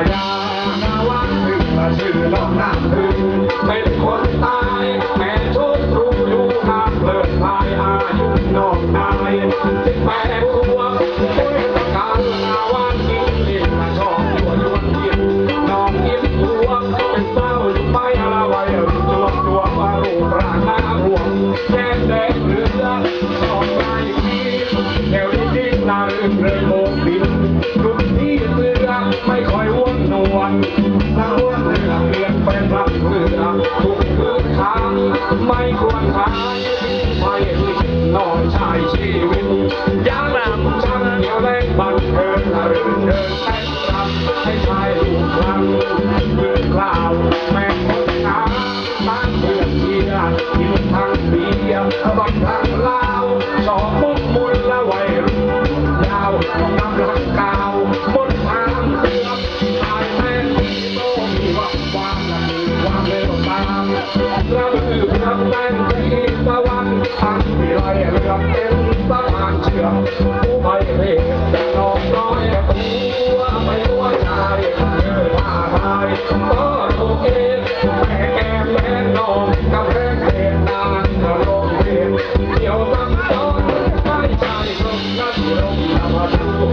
Alright. วนนวลถ้าวนเรือเปลี่ยนเป็นรักเรือทุกคืนทางไม่ควรทายไม่ลิขิตน้องชายชีวิตยามรำชันเดียวแรงบันเทิงรื่นเริงแต่งรำให้ชายลูกครั้งคืนคราวแม่คนช้าบ้านเพื่อนเชียร์กินทั้งเบียร์บังทั้งลา ระบือพระแป้งที่ตะวันพันที่ไรเรือเต็มสะพานเชือมผู้ไปเร่แต่น้องน้อยตัวไม่ตัวชายเออว่าทายก็ตัวเองแม่แก้มแม่น้องกับแม่เขตนานกระโลกเรียนเกี่ยวกับต้นไม่ใช่ลมนัดลมนำมาดู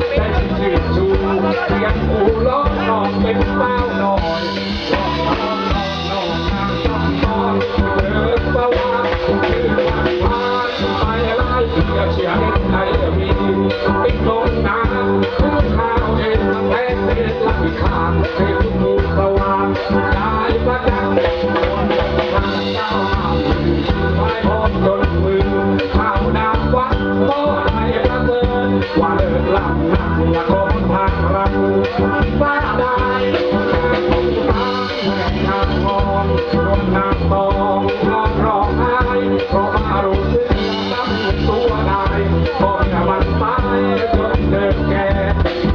ำนักละคนทางเราบ้าได้ทางแห่งนางมองรมนางตองนอนร้องไห้เพราะมารู้สึกน้ำตัวได้พอจะมันตายจนเดินแก่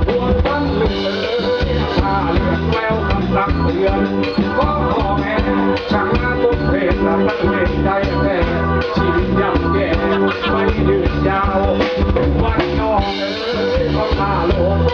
ดวงตั้งลึกเลยถ้าเลือดแววคำสั่งเตือนก็ขอแม่ช่างงานบทเพลงและตั้งเวทใจแท้ชีวิตย่ำแย่ไม่ยืดยาววัน